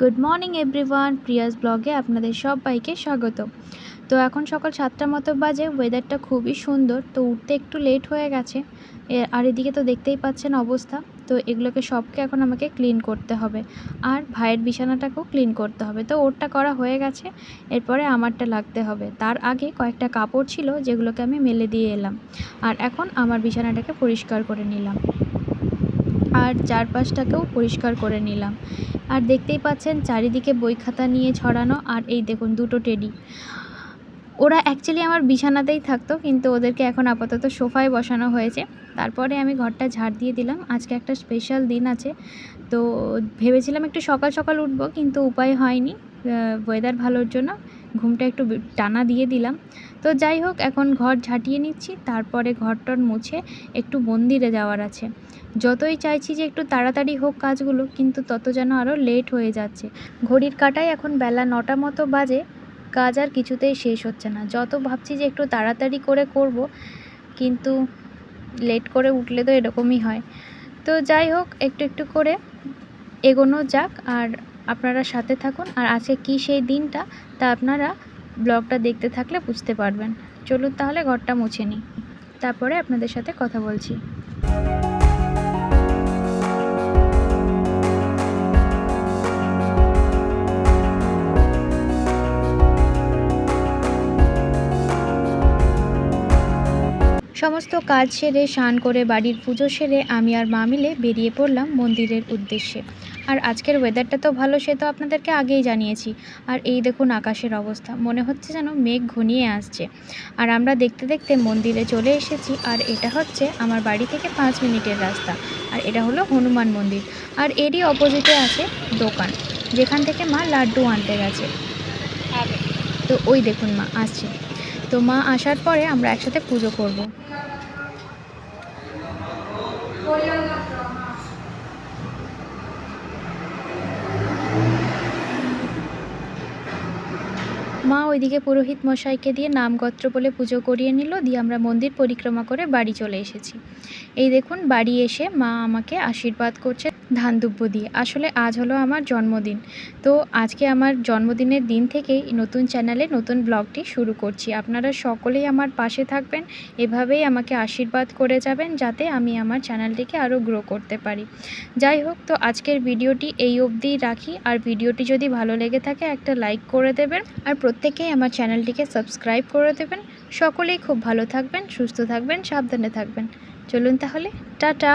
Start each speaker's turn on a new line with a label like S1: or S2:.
S1: Good morning everyone Prius ব্লগে আপনাদের সবাইকে স্বাগত। তো এখন সকাল সাতটার মতো বাজে ওয়েদারটা খুবই সুন্দর, তো উঠতে একটু লেট হয়ে গেছে। আর এদিকে তো দেখতেই পাচ্ছেন অবস্থা, তো এগুলোকে সবকে এখন আমাকে ক্লিন করতে হবে। আর ভাইয়ের বিছানাটাকেও ক্লিন করতে হবে। তো ওরটা করা হয়ে গেছে, এরপরে আমারটা লাগতে হবে। তার আগে কয়েকটা কাপড় ছিল, যেগুলোকে আমি মেলে দিয়ে এলাম। আর এখন আমার বিছানাটাকে পরিষ্কার করে নিলাম। আর চারপাশটাকেও পরিষ্কার করে নিলাম। আর দেখতেই পাচ্ছেন চারিদিকে বই খাতা নিয়ে ছড়ানো আর এই দেখুন দুটো টেডি। ওরা অ্যাকচুয়ালি আমার বিছানাতেই থাকতো, কিন্তু ওদেরকে এখন আপাতত সোফায় বসানো হয়েছে। তারপরে আমি ঘরটা ঝাড় দিয়ে দিলাম। আজকে একটা স্পেশাল দিন আছে। তো ভেবেছিলাম একটু সকাল সকাল উঠবো, কিন্তু উপায় হয়নি। ওয়েদার ভালোর জন্য ঘুমটা একটু টানা দিয়ে দিলাম। তো যাই হোক, এখন ঘর ঝাঁটিয়ে নিচ্ছি, তারপরে ঘরটর মুছে একটু মন্দিরে যাওয়ার আছে। যতই চাইছি যে একটু তাড়াতাড়ি হোক কাজগুলো, কিন্তু তত যেন আরও লেট হয়ে যাচ্ছে। ঘড়ির কাটায় এখন বেলা নটা মতো বাজে, কাজ আর কিছুতেই শেষ হচ্ছে না। যত ভাবছি যে একটু তাড়াতাড়ি করে করব, কিন্তু লেট করে উঠলে তো এরকমই হয়। তো যাই হোক, একটু একটু করে এগোনো যাক, আর আপনারা সাথে থাকুন আর আজকে কী সেই দিনটা তা আপনারা ব্লগটা দেখতে থাকলে বুঝতে পারবেন। চলুন তাহলে ঘরটা মুছে নিই। তারপরে আপনাদের সাথে কথা বলছি। সমস্ত কাজ সেরে, স্নান করে, বাড়ির পুজো সেরে আমি আর মা মিলে বেরিয়ে পড়লাম মন্দিরের উদ্দেশ্যে। আর আজকের ওয়েদারটা তো ভালো, সে তো আপনাদেরকে আগেই জানিয়েছি। আর এই দেখুন আকাশের অবস্থা, মনে হচ্ছে যেন মেঘ ঘনিয়ে আসছে। আর আমরা দেখতে দেখতে মন্দিরে চলে এসেছি, আর এটা হচ্ছে আমার বাড়ি থেকে পাঁচ মিনিটের রাস্তা, আর এটা হলো হনুমান মন্দির। আর এরই অপোজিটে আছে দোকান, যেখান থেকে মা লাড্ডু আনতে গেছে। তো ওই দেখুন মা, আসছে। তো মা আসার পরে আমরা একসাথে পুজো করব। মা ওইদিকে পুরোহিত মশাইকে দিয়ে নামগত্র বলে পুজো করিয়ে নিল, দিয়ে আমরা মন্দির পরিক্রমা করে বাড়ি চলে এসেছি। এই দেখুন, বাড়ি এসে মা আমাকে আশীর্বাদ করছে। ধান দুব্য দিয়ে আসলে আজ হলো আমার জন্মদিন। তো আজকে আমার জন্মদিনের দিন থেকেই নতুন চ্যানেলে নতুন ব্লগটি শুরু করছি। আপনারা সকলেই আমার পাশে থাকবেন, এভাবেই আমাকে আশীর্বাদ করে যাবেন যাতে আমি আমার চ্যানেলটিকে আরও গ্রো করতে পারি। যাই হোক, তো আজকের ভিডিওটি এই অবধিই রাখি। আর ভিডিওটি যদি ভালো লেগে থাকে, একটা লাইক করে দেবেন। আর প্রত্যেকেই আমার চ্যানেলটিকে সাবস্ক্রাইব করে দেবেন। সকলেই খুব ভালো থাকবেন, সুস্থ থাকবেন, সাবধানে থাকবেন। চলুন তাহলে, টাটা!